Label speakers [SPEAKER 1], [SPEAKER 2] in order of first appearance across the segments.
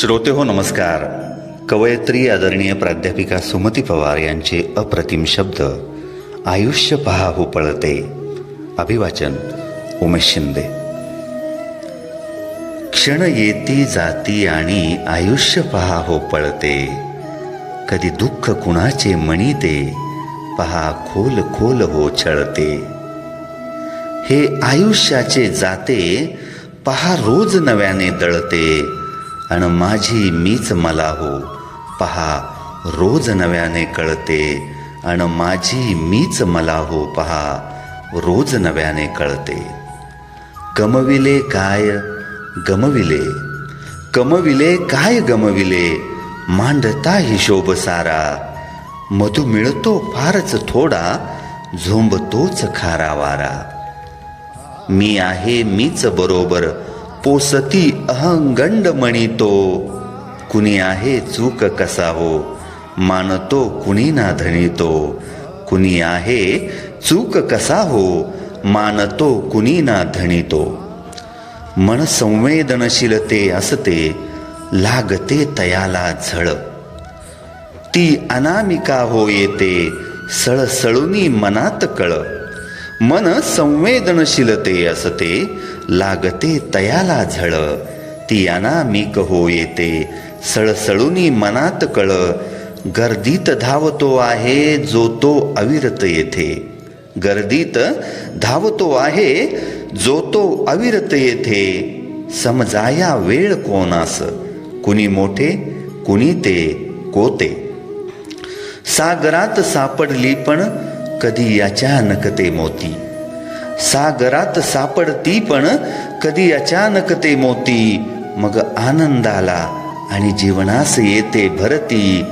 [SPEAKER 1] श्रोते हो नमस्कार. कवयत्री आदरणीय प्राध्यापिका सुमती पवार यांचे अप्रतिम शब्द आयुष्य पहा हो पळते. अभिवाचन उमेश शिंदे. क्षण येती जाती आणि आयुष्य पहा हो पळते. कधी दुःख कुणाचे मणिते पहा खोल खोल हो छळते हे आयुष्याचे जाते पहा रोज नव्याने दळते. आणि माझी मीच मला हो. पहा रोज नव्याने कळते. आणि माझी मीच मला हो पहा रोज नव्याने कळते. गमविले काय? गमविले. कमविले काय गमविले? मांडता हिशोब सारा. मधु मिळतो फारच थोडा झोंबतोच खारा वारा. मी आहे मीच बरोबर पोसती अहंगंड म्हणितो कुणी आहे चूक कसा हो मानतो कुणी ना धनितो. कुणी आहे चूक कसा हो मानतो कुणी ना धनितो. मन संवेदनशीलते असते लागते तयाला झळ. ती अनामिका हो येते सळसळुनी मनात कळ. मन संवेदनशीलते असते लागते तयाला झळ. ती याना मी कहो येते सळसळुनी मनात कळ. गर्दीत धावतो आहे जो तो अविरत येथे. गर्दीत धावतो आहे जो तो अविरत येथे. समजाया वेळ कोणास? कुणी मोठे कुणी ते कोते. सागरात सापडली पण कधी याच्या नकते मोती. सागरात सापडती पण कधी अचानक ते मोती मग आनंदाला आणि जीवनास येते भरती.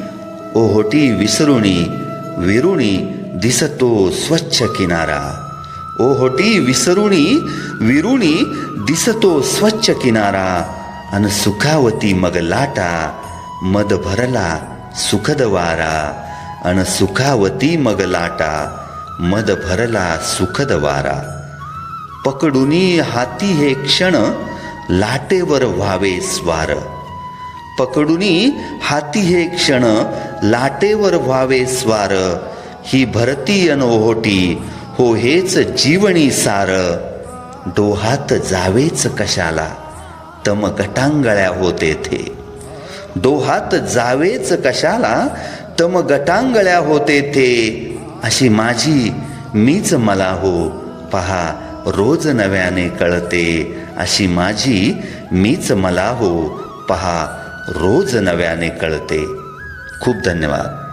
[SPEAKER 1] ओहोटी विसरुणी विरुणी दिसतो स्वच्छ किनारा. ओहोटी विसरुणी विरुणी दिसतो स्वच्छ किनारा. अन सुखावती मग लाटा मद भरला सुखद वारा. अन सुखावती मग लाटा मद भरला सुखद वारा. पकडुनी हाती हे क्षण लाटेवर व्हावे स्वार. पकडुनी हाती हे क्षण लाटेवर व्हावे स्वार. ही भरती अनोहोटी हो हेच जीवनी सार. डोहात जावेच कशाला तम गटांगळ्या होते थे. डोहात जावेच कशाला तम गटांगळ्या होते थे. अशी माझी मीच मला हो पहा रोज नव्याने कळते अशी माझी मीच मला हो. पहा रोज नव्याने कळते. खूप धन्यवाद.